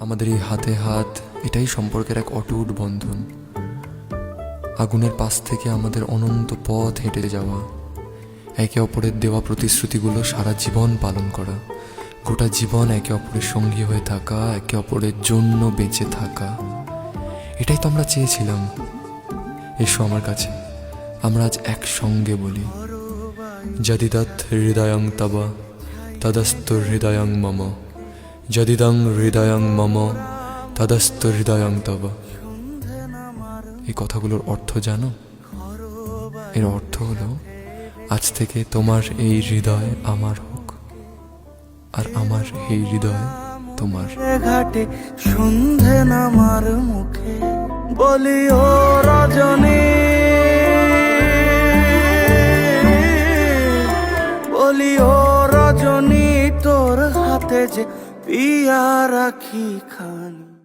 আমাদের এই হাতে হাত এটাই সম্পর্কের এক অটুট বন্ধন। আগুনের পাশ থেকে আমাদের অনন্ত পথ হেঁটে যাওয়া একে অপরের দেওয়া প্রতিশ্রুতিগুলো সারা জীবন পালন করা গোটা জীবন একে অপরের সঙ্গী হয়ে থাকা একে অপরের জন্য বেঁচে থাকা। এটাই তো আমরা চেয়েছিলাম। এসো আমার কাছে আমরা আজ একসঙ্গে বলি। যদিদাত হৃদয়ং তব তদস্তু হৃদয়ং মম। যদিদং হৃদয়ং মম তদস্ত হৃদয়ং তব এই কথাগুলোর অর্থ জানো? এর অর্থ হলো, আজ থেকে তোমার এই হৃদয় আমার হোক, আর আমার এই হৃদয় তোমার। ঘাটে সন্ধে নামার মুখে বলি ও রজনী বলি ও রজনী, তোর হাতে যে পিয়া রাখি খানি